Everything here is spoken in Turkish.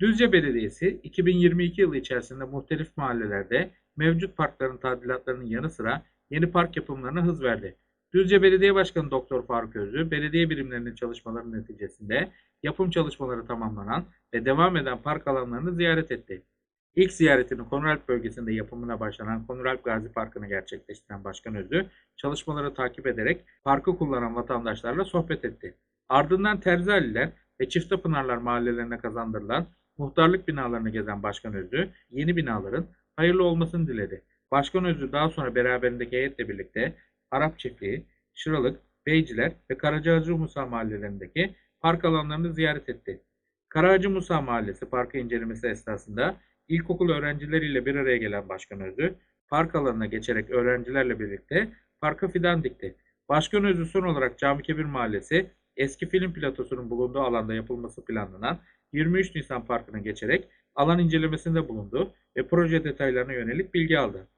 Düzce Belediyesi 2022 yılı içerisinde muhtelif mahallelerde mevcut parkların tadilatlarının yanı sıra yeni park yapımlarına hız verdi. Düzce Belediye Başkanı Doktor Faruk Özlü, belediye birimlerinin çalışmaları neticesinde yapım çalışmaları tamamlanan ve devam eden park alanlarını ziyaret etti. İlk ziyaretini Konuralp bölgesinde yapımına başlanan Konuralp Gazi Parkı'nı gerçekleştiren Başkan Özlü, çalışmaları takip ederek parkı kullanan vatandaşlarla sohbet etti. Ardından Terzaliler ve Çiftapınarlar mahallelerine kazandırılan muhtarlık binalarını gezen Başkan Özlü, yeni binaların hayırlı olmasını diledi. Başkan Özlü daha sonra beraberindeki heyetle birlikte Arap Çiftliği, Şıralık, Beyciler ve Karacağızcı Musa mahallelerindeki park alanlarını ziyaret etti. Karacı Musa Mahallesi parkı incelemesi esnasında ilkokul öğrencileriyle bir araya gelen Başkan Özlü, park alanına geçerek öğrencilerle birlikte parka fidan dikti. Başkan Özlü son olarak Camikebir Mahallesi eski film platosunun bulunduğu alanda yapılması planlanan 23 Nisan Parkı'na geçerek alan incelemesinde bulundu ve proje detaylarına yönelik bilgi aldı.